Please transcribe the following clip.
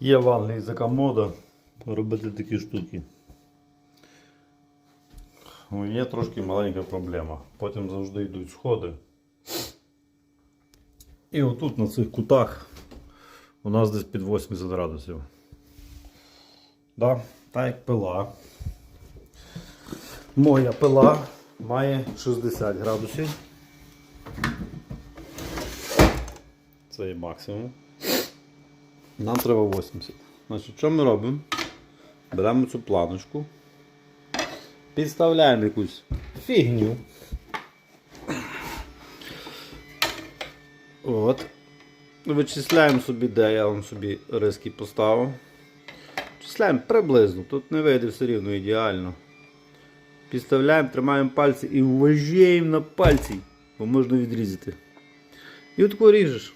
Є в Англії така мода робити такі штуки. Ну, Є трошки маленька проблема. Потім завжди йдуть сходи. І отут на цих кутах у нас десь під 80 градусів. Да, так як пила. Моя пила має 60 градусів. Це є максимум. Нам треба 80. Значить, що ми робимо? Беремо цю планочку, підставляємо якусь фігню. От. Вичисляємо собі, де я вам собі риски поставив. Числяємо приблизно, тут не вийде все рівно ідеально. Підставляємо, тримаємо пальці і вважаємо на пальці, бо можна відрізати. І отако ріжеш.